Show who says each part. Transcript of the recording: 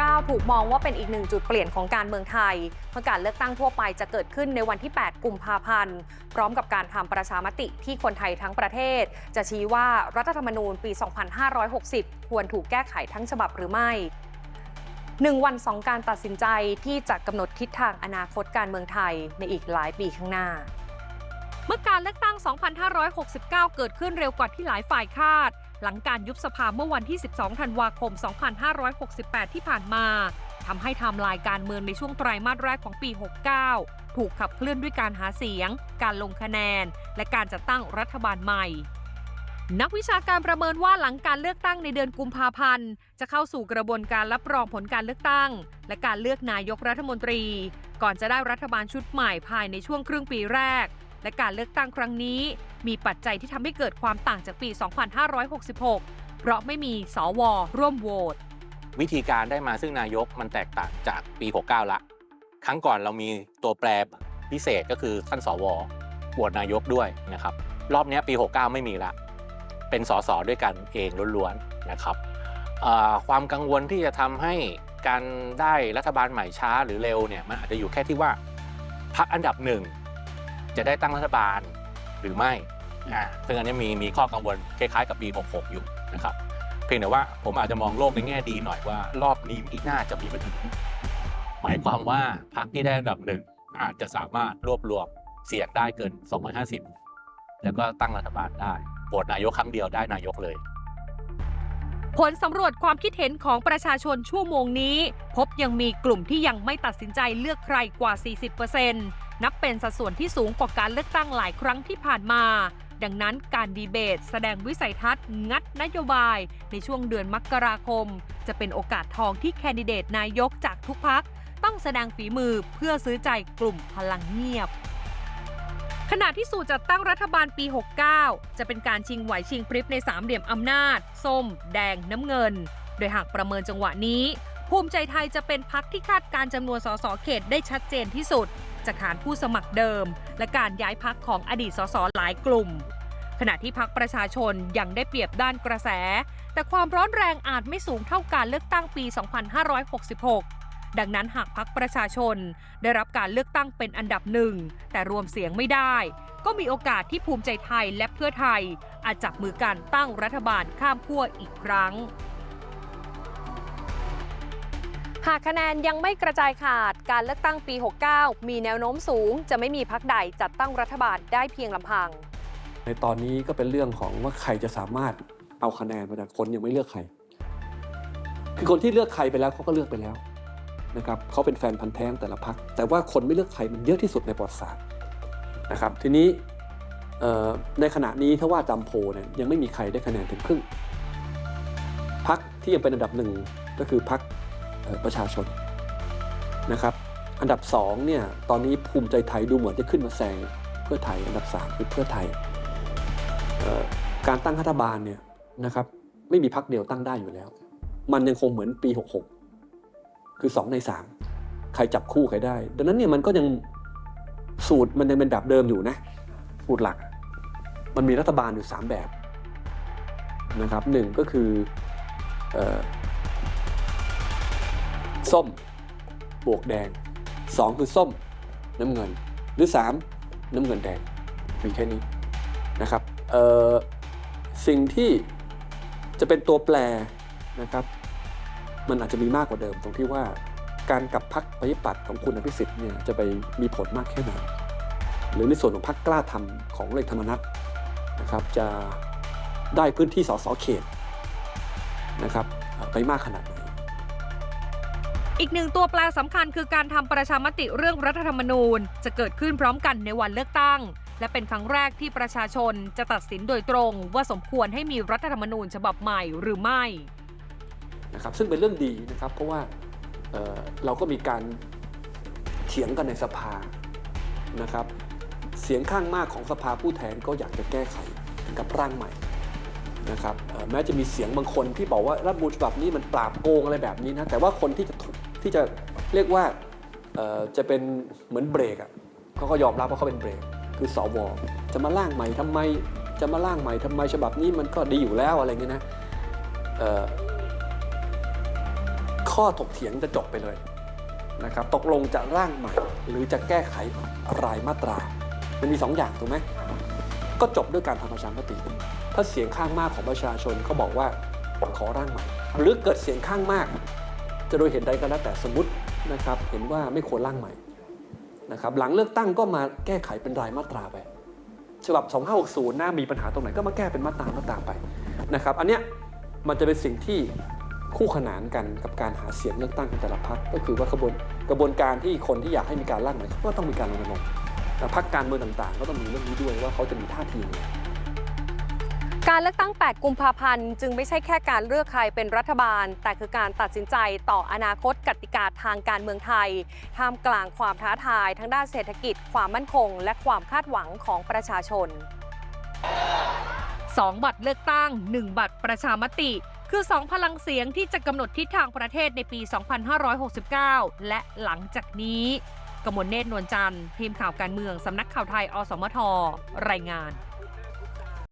Speaker 1: 9 ถูกมองว่าเป็นอีกหนึ่งจุดเปลี่ยนของการเมืองไทยเมื่อการเลือกตั้งทั่วไปจะเกิดขึ้นในวันที่ 8 กุมภาพันธ์ พร้อมกับการทำประชามติที่คนไทยทั้งประเทศ จะชี้ว่ารัฐธรรมนูญปี 2560 ควรถูกแก้ไขทั้งฉบับหรือไม่หนึ่งวันสองการตัดสินใจที่จะกำหนดทิศทางอนาคตการเมืองไทยในอีกหลายปีข้างหน้า เมื่อการเลือกตั้ง 2569 เกิดขึ้นเร็วกว่าที่หลายฝ่ายคาด หลังการยุบสภาเมื่อวันที่ 12 ธันวาคม 2568 ที่ผ่านมาทำให้ไทม์ไลน์การเมืองในช่วงไตรมาสแรกของปี 69 ถูกขับเคลื่อนด้วยการหาเสียง การลงคะแนน และการจัดตั้งรัฐบาลใหม่ นักวิชาการประเมินว่าหลังการเลือกตั้งในเดือนกุมภาพันธ์ จะเข้าสู่กระบวนการรับรองผลการเลือกตั้ง และการเลือกนายกรัฐมนตรี ก่อนจะได้รัฐบาลชุดใหม่ภายในช่วงครึ่งปีแรก และการเลือกตั้งครั้งนี้ มีปัจจัยที่ทำให้เกิดความต่างจากปี 2566 เพราะไม่มีสวร่วมโหวต
Speaker 2: วิธีการได้มาซึ่งนายกมันแตกต่างจากปี 69 ละ ครั้งก่อนเรามีตัวแปรพิเศษก็คือท่านสวโหวตนายกด้วยนะครับ รอบนี้ปี 69 ไม่มีละ เป็นสสด้วยกันเองล้วนๆนะครับความกังวลที่จะทำให้การได้รัฐบาลใหม่ช้าหรือเร็วเนี่ยมันอาจจะอยู่แค่ที่ว่าพรรคอันดับหนึ่ง จะได้ตั้งรัฐบาลหรือไม่อ่าซึ่งอันนี้มีมีข้อกังวลคล้ายๆกับปี 66 อยู่นะครับ เพียงแต่ว่าผมอาจจะมองโลกในแง่ดีหน่อยว่ารอบนี้อีกน่าจะมีปัญหาหมายความว่าพรรคที่ได้อันดับหนึ่งอาจจะสามารถรวบรวมเสียงได้เกิน 250 แล้วก็ตั้งรัฐบาลได้โหวตนายกครั้งเดียวได้นายกเลย
Speaker 1: ผลสำรวจความคิดเห็นของประชาชนชั่วโมงนี้ พบยังมีกลุ่มที่ยังไม่ตัดสินใจเลือกใครกว่า 40% นับเป็นสัดส่วนที่สูงกว่าการเลือกตั้งหลายครั้งที่ผ่านมา ดังนั้นการดีเบต แสดงวิสัยทัศน์ งัดนโยบาย ในช่วงเดือนมกราคม จะเป็นโอกาสทองที่แคนดิเดตนายกจากทุกพักต้องแสดงฝีมือเพื่อซื้อใจกลุ่มพลังเงียบขณะที่สูตรจัดตั้งรัฐบาลปี 69 จะเป็นการชิงไหวชิงพริบในสามเหลี่ยมอำนาจ ส้ม แดง น้ำเงิน โดยหากประเมินจังหวะนี้ ภูมิใจไทยจะเป็นพักที่คาดการจำนวนสสเขตได้ชัดเจนที่สุด จากฐานผู้สมัครเดิม และการย้ายพักของอดีตสสหลายกลุ่ม ขณะที่พักประชาชนยังได้เปรียบด้านกระแส แต่ความร้อนแรงอาจไม่สูงเท่าการเลือกตั้งปี 2566 ดังนั้นหากพักประชาชนได้รับการเลือกตั้งเป็นอันดับหนึ่งแต่รวมเสียงไม่ได้ ก็มีโอกาสที่ภูมิใจไทยและเพื่อไทย อาจจับมือกันตั้งรัฐบาลข้ามขั้วอีกครั้ง หากคะแนนยังไม่กระจายขาดการเลือกตั้งปี 69 มีแนวโน้มสูง จะไม่มีพักใดจัดตั้งรัฐบาลได้เพียงลำพัง
Speaker 3: ในตอนนี้ก็เป็นเรื่องของว่าใครจะสามารถเอาคะแนนมาจากคนยังไม่เลือกใคร คือคนที่เลือกใครไปแล้วเขาก็เลือกไปแล้วนะครับเขาเป็นแฟนพันธ์แท้งแต่ละพัก แต่ว่าคนไม่เลือกใครมันเยอะที่สุดในประวัติศาสตร์นะครับทีนี้ในขณะนี้ถ้าว่าจำโพเนี่ยยังไม่มีใครได้คะแนนถึงครึ่งพักที่ยังเป็นอันดับหนึ่งก็คือพัก ประชาชนนะครับอันดับสองเนี่ยตอนนี้ภูมิใจไทยดูเหมือนจะขึ้นมาแซงเพื่อไทยอันดับสามคือเพื่อไทยการตั้งรัฐบาลเนี่ยนะครับไม่มีพักเดียวตั้งได้อยู่แล้ว มันยังคงเหมือนปี 66 คือ 2 ใน 3 ใครจับคู่ใครได้ ดังนั้นเนี่ยมันก็ยังสูตรมันยังเป็นแบบเดิมอยู่นะสูตรหลัก มันมีรัฐบาลอยู่ 3 แบบนะครับหนึ่งก็คืออ ส้ม บวกแดง 2 คือส้ม น้ำเงิน หรือ 3 น้ำเงินแดง มีแค่นี้นะครับสิ่งที่จะเป็นตัวแปรนะครับ มันอาจจะมีมากกว่าเดิมตรงที่ว่าการกลับพักปฏิปัตย์ของคุณอภิสิทธิ์เนี่ยจะไปมีผลมากแค่ไหนหรือในส่วนของพักกล้าทำของเลขธรรมนัฐนะครับจะได้พื้นที่สสเขตนะครับไปมากขนาดไหน
Speaker 1: อีกหนึ่งตัวแปรสำคัญคือการทำประชามติเรื่องรัฐธรรมนูญ จะเกิดขึ้นพร้อมกันในวันเลือกตั้ง และเป็นครั้งแรกที่ประชาชนจะตัดสินโดยตรงว่าสมควรให้มีรัฐธรรมนูญฉบับใหม่หรือไม่
Speaker 3: นะครับซึ่งเป็นเรื่องดีนะครับเพราะว่าเเราก็มีการเถียงกันในสภานะครับเสียงข้างมากของสภาผู้แทนก็อยากจะแก้ไขกับร่างใหม่ นะครับแม้จะมีเสียงบางคนที่บอกว่ารัฐธรรมนูญฉบับนี้มันปราบโกงอะไรแบบนี้นะแต่ว่าคนที่จะที่จะเรียกว่าจะเป็นเหมือนเบรกอะเขาก็ยอมรับว่าเขาเป็นเบรก คือสวจะมาร่างใหม่ทำไมจะมาร่างใหม่ทำไมฉบับนี้มันก็ดีอยู่แล้วอะไรเงี้ยนะข้อถกเถียงจะจบไปเลยนะครับตกลงจะร่างใหม่ หรือจะแก้ไขรายมาตรา มันมีสองอย่างถูกไหมก็จบด้วยการทำประชามติ ถ้าเสียงข้างมากของประชาชนเขาบอกว่าขอร่างใหม่หรือเกิดเสียงข้างมาก จะโดยเห็นใดก็แล้วแต่สมมตินะครับเห็นว่าไม่ควรร่างใหม่นะครับหลังเลือกตั้งก็มาแก้ไขเป็นรายมาตราไปฉบับ 2560หน่ามีปัญหาตรงไหนก็มาแก้เป็นมาตรามาตราไปนะครับอันเนี้ยมันจะเป็นสิ่งที่คู่ขนานกันกับการหาเสียงเลือกตั้งของแต่ละพรรคก็คือว่ากระบวนกระบวนการที่คนที่อยากให้มีการร่างใหม่ก็ต้องมีการรณรงค์แต่พรรคการเมืองต่างๆ ก็ต้องมีเรื่องนี้ด้วยว่าเขาจะมีท่าทียังไง
Speaker 1: การเลือกตั้ง 8 กุมภาพันธ์ จึงไม่ใช่แค่การเลือกใครเป็นรัฐบาล แต่คือการตัดสินใจต่ออนาคตกติกาทางการเมืองไทย ท่ามกลางความท้าทายทั้งด้านเศรษฐกิจ ความมั่นคง และความคาดหวังของประชาชน 2 บัตรเลือกตั้ง 1 บัตรประชามติ คือ 2 พลังเสียงที่จะกำหนดทิศทางประเทศในปี 2569 และหลังจากนี้กมลเนตรนวลจันทร์ทีมข่าวการเมืองสำนักข่าวไทย อสมทรายงาน